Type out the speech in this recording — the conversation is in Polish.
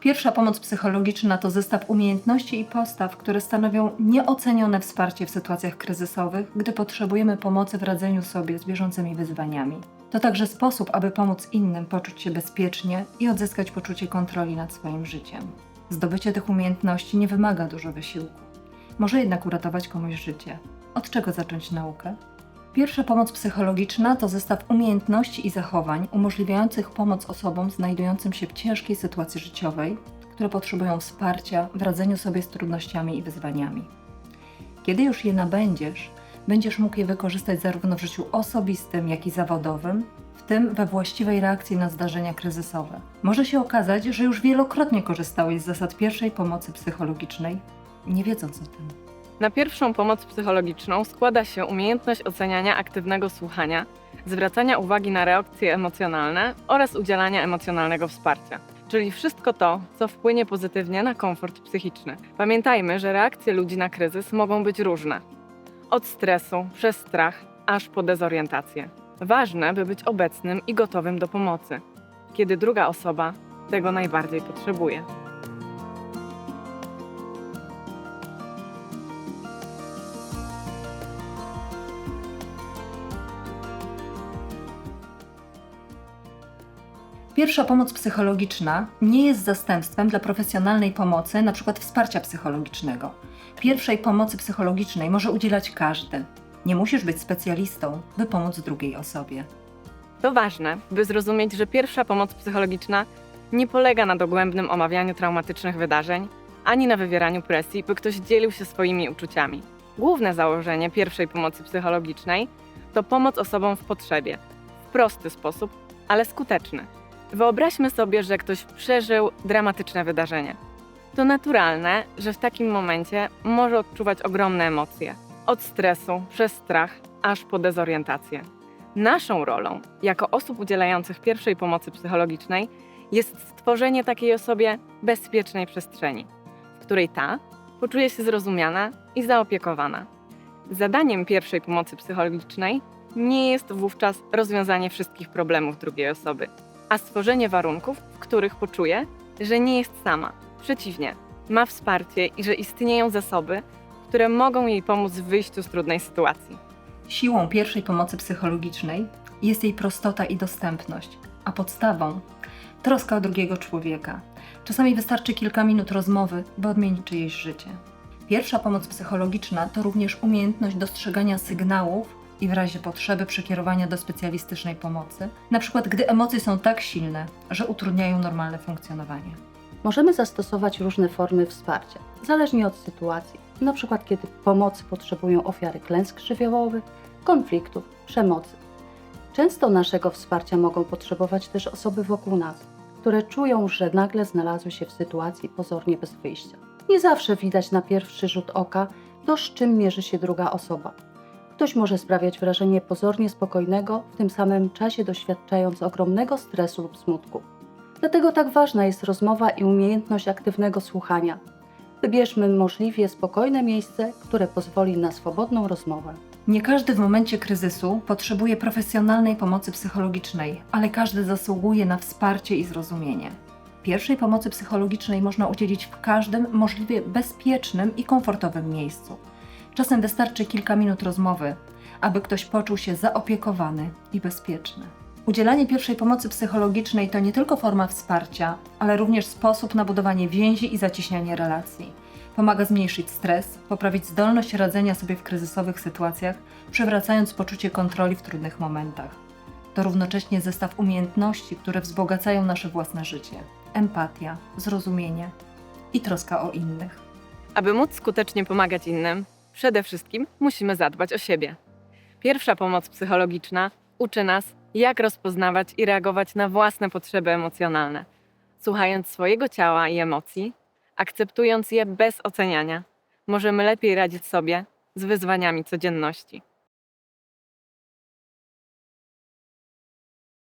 Pierwsza pomoc psychologiczna to zestaw umiejętności i postaw, które stanowią nieocenione wsparcie w sytuacjach kryzysowych, gdy potrzebujemy pomocy w radzeniu sobie z bieżącymi wyzwaniami. To także sposób, aby pomóc innym poczuć się bezpiecznie i odzyskać poczucie kontroli nad swoim życiem. Zdobycie tych umiejętności nie wymaga dużo wysiłku. Może jednak uratować komuś życie. Od czego zacząć naukę? Pierwsza pomoc psychologiczna to zestaw umiejętności i zachowań umożliwiających pomoc osobom znajdującym się w ciężkiej sytuacji życiowej, które potrzebują wsparcia w radzeniu sobie z trudnościami i wyzwaniami. Kiedy już je nabędziesz, będziesz mógł je wykorzystać zarówno w życiu osobistym, jak i zawodowym, w tym we właściwej reakcji na zdarzenia kryzysowe. Może się okazać, że już wielokrotnie korzystałeś z zasad pierwszej pomocy psychologicznej, nie wiedząc o tym. Na pierwszą pomoc psychologiczną składa się umiejętność oceniania aktywnego słuchania, zwracania uwagi na reakcje emocjonalne oraz udzielania emocjonalnego wsparcia. Czyli wszystko to, co wpłynie pozytywnie na komfort psychiczny. Pamiętajmy, że reakcje ludzi na kryzys mogą być różne. Od stresu, przez strach, aż po dezorientację. Ważne, by być obecnym i gotowym do pomocy, kiedy druga osoba tego najbardziej potrzebuje. Pierwsza pomoc psychologiczna nie jest zastępstwem dla profesjonalnej pomocy, np. wsparcia psychologicznego. Pierwszej pomocy psychologicznej może udzielać każdy. Nie musisz być specjalistą, by pomóc drugiej osobie. To ważne, by zrozumieć, że pierwsza pomoc psychologiczna nie polega na dogłębnym omawianiu traumatycznych wydarzeń, ani na wywieraniu presji, by ktoś dzielił się swoimi uczuciami. Główne założenie pierwszej pomocy psychologicznej to pomoc osobom w potrzebie. W prosty sposób, ale skuteczny. Wyobraźmy sobie, że ktoś przeżył dramatyczne wydarzenie. To naturalne, że w takim momencie może odczuwać ogromne emocje. Od stresu, przez strach, aż po dezorientację. Naszą rolą, jako osób udzielających pierwszej pomocy psychologicznej, jest stworzenie takiej osobie bezpiecznej przestrzeni, w której ta poczuje się zrozumiana i zaopiekowana. Zadaniem pierwszej pomocy psychologicznej nie jest wówczas rozwiązanie wszystkich problemów drugiej osoby, a stworzenie warunków, w których poczuje, że nie jest sama. Przeciwnie, ma wsparcie i że istnieją zasoby, które mogą jej pomóc w wyjściu z trudnej sytuacji. Siłą pierwszej pomocy psychologicznej jest jej prostota i dostępność, a podstawą troska o drugiego człowieka. Czasami wystarczy kilka minut rozmowy, by odmienić czyjeś życie. Pierwsza pomoc psychologiczna to również umiejętność dostrzegania sygnałów i w razie potrzeby przekierowania do specjalistycznej pomocy, przykład gdy emocje są tak silne, że utrudniają normalne funkcjonowanie. Możemy zastosować różne formy wsparcia, zależnie od sytuacji, przykład kiedy pomocy potrzebują ofiary klęsk żywiołowych, konfliktów, przemocy. Często naszego wsparcia mogą potrzebować też osoby wokół nas, które czują, że nagle znalazły się w sytuacji pozornie bez wyjścia. Nie zawsze widać na pierwszy rzut oka to, z czym mierzy się druga osoba. Ktoś może sprawiać wrażenie pozornie spokojnego, w tym samym czasie doświadczając ogromnego stresu lub smutku. Dlatego tak ważna jest rozmowa i umiejętność aktywnego słuchania. Wybierzmy możliwie spokojne miejsce, które pozwoli na swobodną rozmowę. Nie każdy w momencie kryzysu potrzebuje profesjonalnej pomocy psychologicznej, ale każdy zasługuje na wsparcie i zrozumienie. Pierwszej pomocy psychologicznej można udzielić w każdym możliwie bezpiecznym i komfortowym miejscu. Czasem wystarczy kilka minut rozmowy, aby ktoś poczuł się zaopiekowany i bezpieczny. Udzielanie pierwszej pomocy psychologicznej to nie tylko forma wsparcia, ale również sposób na budowanie więzi i zacieśnianie relacji. Pomaga zmniejszyć stres, poprawić zdolność radzenia sobie w kryzysowych sytuacjach, przywracając poczucie kontroli w trudnych momentach. To równocześnie zestaw umiejętności, które wzbogacają nasze własne życie: empatia, zrozumienie i troska o innych. Aby móc skutecznie pomagać innym, przede wszystkim musimy zadbać o siebie. Pierwsza pomoc psychologiczna uczy nas, jak rozpoznawać i reagować na własne potrzeby emocjonalne, słuchając swojego ciała i emocji, akceptując je bez oceniania, możemy lepiej radzić sobie z wyzwaniami codzienności.